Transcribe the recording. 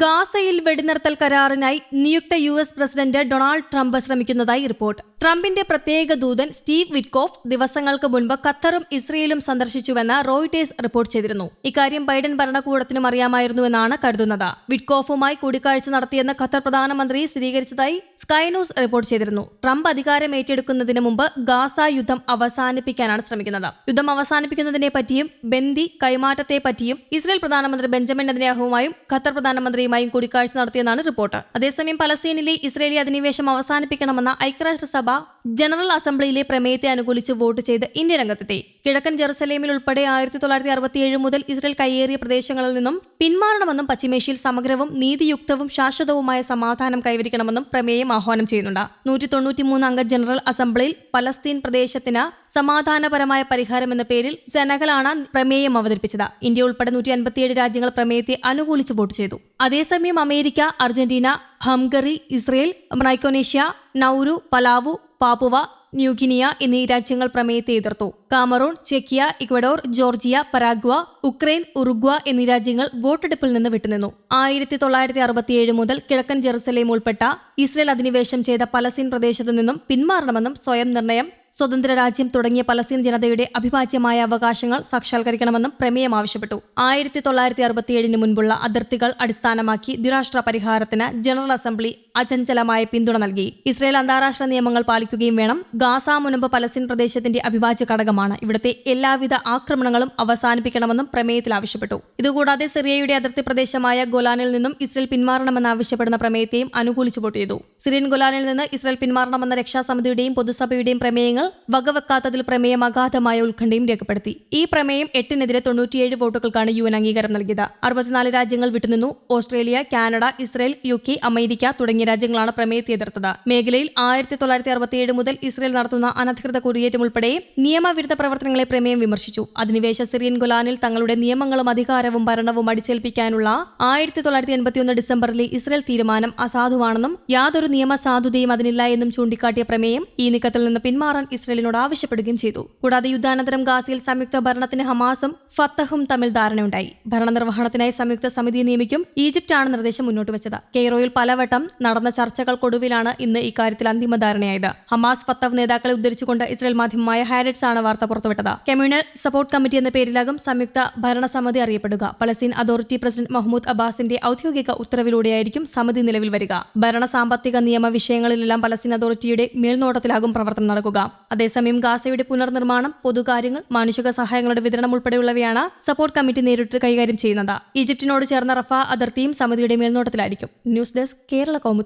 ഗാസയിൽ വെടിനിർത്തൽ കരാറിനായി നിയുക്ത U S president Donald Trump ശ്രമിക്കുന്നതായി റിപ്പോർട്ട്. ട്രംപിന്റെ പ്രത്യേക ദൂതൻ സ്റ്റീവ് വിറ്റ്കോഫ് ദിവസങ്ങൾക്ക് മുൻപ് ഖത്തറും ഇസ്രയേലും സന്ദർശിച്ചുവെന്ന് റോയിട്ടേഴ്സ് റിപ്പോർട്ട് ചെയ്തിരുന്നു. ഇക്കാര്യം ബൈഡൻ ഭരണകൂടത്തിനും അറിയാമായിരുന്നുവെന്നാണ് കരുതുന്നത്. വിറ്റ്കോഫുമായി കൂടിക്കാഴ്ച നടത്തിയെന്ന് ഖത്തർ പ്രധാനമന്ത്രി സ്ഥിരീകരിച്ചതായി സ്കൈ ന്യൂസ് റിപ്പോർട്ട് ചെയ്തിരുന്നു. ട്രംപ് അധികാരം ഏറ്റെടുക്കുന്നതിന് മുമ്പ് ഗാസ യുദ്ധം അവസാനിപ്പിക്കാനാണ് ശ്രമിക്കുന്നത്. യുദ്ധം അവസാനിപ്പിക്കുന്നതിനെ പറ്റിയും ബന്ദി കൈമാറ്റത്തെ പറ്റിയും ഇസ്രയേൽ പ്രധാനമന്ത്രി ബെഞ്ചമിൻ നെതന്യാഹുവുമായും ഖത്തർ പ്രധാനമന്ത്രിയുമായും കൂടിക്കാഴ്ച നടത്തിയെന്നാണ് റിപ്പോർട്ട്. അതേസമയം പലസ്തീനിലെ ഇസ്രയേലി അധിനിവേശം അവസാനിപ്പിക്കണമെന്ന ഐക്യരാഷ്ട്രസഭ 아빠 ജനറൽ അസംബ്ലിയിലെ പ്രമേയത്തെ അനുകൂലിച്ച് വോട്ട് ചെയ്ത് ഇന്ത്യ രംഗത്തെത്തി. കിഴക്കൻ ജെറുസലേമിൽ ഉൾപ്പെടെ ആയിരത്തി തൊള്ളായിരത്തി അറുപത്തിയേഴ് മുതൽ ഇസ്രയേൽ കയ്യേറിയ പ്രദേശങ്ങളിൽ നിന്നും പിന്മാറണമെന്നും പശ്ചിമേഷ്യയിൽ സമഗ്രവും നീതിയുക്തവും ശാശ്വതവുമായ സമാധാനം കൈവരിക്കണമെന്നും പ്രമേയം ആഹ്വാനം ചെയ്യുന്നുണ്ട്. നൂറ്റി തൊണ്ണൂറ്റിമൂന്ന് അംഗ ജനറൽ അസംബ്ലിയിൽ പലസ്തീൻ പ്രദേശത്തിന് സമാധാനപരമായ പരിഹാരം എന്ന പേരിൽ സെനകളാണ് പ്രമേയം അവതരിപ്പിച്ചത്. ഇന്ത്യ ഉൾപ്പെടെ നൂറ്റി അൻപത്തിയേഴ് രാജ്യങ്ങൾ പ്രമേയത്തെ അനുകൂലിച്ച് വോട്ട് ചെയ്തു. അതേസമയം America Argentina Hungary Israel Micronesia Nauru Palau Papua New Guinea എന്നീ രാജ്യങ്ങൾ പ്രമേയത്തെ എതിർത്തു. Cameroon ചെക്കിയ Ecuador Georgia Paraguay Ukraine Uruguay എന്നീ രാജ്യങ്ങൾ വോട്ടെടുപ്പിൽ നിന്ന് വിട്ടുനിന്നു. ആയിരത്തി തൊള്ളായിരത്തി അറുപത്തിയേഴ് മുതൽ കിഴക്കൻ ജെറുസലേം ഉൾപ്പെട്ട ഇസ്രയേൽ അധിനിവേശം ചെയ്ത പലസ്തീൻ പ്രദേശത്തു നിന്നും പിന്മാറണമെന്നും സ്വയം നിർണയം സ്വതന്ത്ര രാജ്യം തുടങ്ങിയ പലസ്തീൻ ജനതയുടെ അഭിഭാജ്യമായ അവകാശങ്ങൾ സാക്ഷാത്കരിക്കണമെന്നും പ്രമേയം ആവശ്യപ്പെട്ടു. ആയിരത്തി തൊള്ളായിരത്തി അറുപത്തിയേഴിന് മുൻപുള്ള അതിർത്തികൾ അടിസ്ഥാനമാക്കി ദ്വിരാഷ്ട്ര പരിഹാരത്തിന് ജനറൽ അസംബ്ലി അചഞ്ചലമായ പിന്തുണ നൽകി. ഇസ്രയേൽ അന്താരാഷ്ട്ര നിയമങ്ങൾ പാലിക്കുകയും വേണം. ഗാസ മുനമ്പ് പലസ്തീൻ പ്രദേശത്തിന്റെ അവിഭാജ്യ ഘടകമാണ്. ഇവിടുത്തെ എല്ലാവിധ ആക്രമണങ്ങളും അവസാനിപ്പിക്കണമെന്നും പ്രമേയത്തിൽ ആവശ്യപ്പെട്ടു. ഇതുകൂടാതെ സിറിയയുടെ അതിർത്തി പ്രദേശമായ ഗൊലാനിൽ നിന്നും ഇസ്രയേൽ പിന്മാറണമെന്ന് ആവശ്യപ്പെടുന്ന പ്രമേയത്തെയും അനുകൂലിച്ചു വോട്ട് ചെയ്തു സിറിയൻ ഗൊലാനിൽ നിന്ന് ഇസ്രയേൽ പിന്മാറണമെന്ന രക്ഷാസമിതിയുടെയും പൊതുസഭയുടെയും പ്രമേയങ്ങൾ വകവെക്കാത്തതിൽ പ്രമേയം അഗാധമായ ഉത്കണ്ഠയും രേഖപ്പെടുത്തി. ഈ പ്രമേയം എട്ടിനെതിരെ തൊണ്ണൂറ്റിയേഴ് വോട്ടുകൾക്കാണ് യു എൻ അംഗീകാരം നൽകിയത്. അറുപത്തിനാല് രാജ്യങ്ങൾ വിട്ടുനിന്നു. Australia Canada Israel U K America തുടങ്ങിയ രാജ്യങ്ങളാണ് പ്രമേയത്തെ എതിർത്തത് മേഖലയിൽ ആയിരത്തി തൊള്ളായിരത്തി അറുപത്തിയേഴ് മുതൽ ഇസ്രയേൽ നടത്തുന്ന അനധികൃത കുടിയേറ്റം ഉൾപ്പെടെ നിയമവിരുദ്ധ പ്രവർത്തനങ്ങളെ പ്രമേയം വിമർശിച്ചു. അധിനിവേശ സിറിയൻ ഗുലാനിൽ തങ്ങളുടെ നിയമങ്ങളും അധികാരവും ഭരണവും അടിച്ചേൽപ്പിക്കാനുള്ള ആയിരത്തി തൊള്ളായിരത്തി എൺപത്തിയൊന്ന് ഡിസംബറിലെ ഇസ്രയേൽ തീരുമാനം അസാധുവാണെന്നും യാതൊരു നിയമസാധുതയും അതിനില്ല എന്നും ചൂണ്ടിക്കാട്ടിയ പ്രമേയം ഈ നീക്കത്തിൽ നിന്ന് പിന്മാറാൻ ഇസ്രയേലിനോട് ആവശ്യപ്പെടുകയും ചെയ്തു. കൂടാതെ യുദ്ധാനന്തരം ഗാസയിൽ സംയുക്ത ഭരണത്തിന് ഹമാസും ഫത്തഹും തമ്മിൽ ധാരണയുണ്ടായി. ഭരണനിർവഹണത്തിനായി സംയുക്ത സമിതി നിയമിക്കും ഈജിപ്റ്റാണ് നിർദ്ദേശം മുന്നോട്ട് വെച്ചത്. കെയ്റോയിൽ പലവട്ടം നടന്ന ചർച്ചകൾക്കൊടുവിലാണ് ഇന്ന് ഇക്കാര്യത്തിൽ അന്തിമ ധാരണയായത്. ഹമാസ് ഫത്തവ് നേതാക്കളെ ഉദ്ധരിച്ചുകൊണ്ട് ഇസ്രായേൽ മാധ്യമമായ ഹാരറ്റ്സ് ആണ് വാർത്ത പുറത്തുവിട്ടത്. കമ്മ്യൂണൽ സപ്പോർട്ട് കമ്മിറ്റി എന്ന പേരിലാകും സംയുക്ത ഭരണസമിതി അറിയപ്പെടുക. പലസ്തീൻ അതോറിറ്റി പ്രസിഡന്റ് മഹ്മൂദ് അബ്ബാസിന്റെ ഔദ്യോഗിക ഉത്തരവിലൂടെയായിരിക്കും സമിതി നിലവിൽ വരിക. ഭരണ സാമ്പത്തിക നിയമ വിഷയങ്ങളിലെല്ലാം പലസ്തീൻ അതോറിറ്റിയുടെ മേൽനോട്ടത്തിലാകും പ്രവർത്തനം നടക്കുക. അതേസമയം ഗാസയുടെ പുനർനിർമ്മാണം പൊതുകാര്യങ്ങൾ മാനുഷിക സഹായങ്ങളുടെ വിതരണം ഉൾപ്പെടെയുള്ളവയാണ് സപ്പോർട്ട് കമ്മിറ്റി നേരിട്ട് കൈകാര്യം ചെയ്യുന്നത്. ഈജിപ്തിനോട് ചേർന്ന റഫ അതിർത്തിയും സമിതിയുടെ മേൽനോട്ടത്തിലായിരിക്കും. News desk Kerala Kaumudi.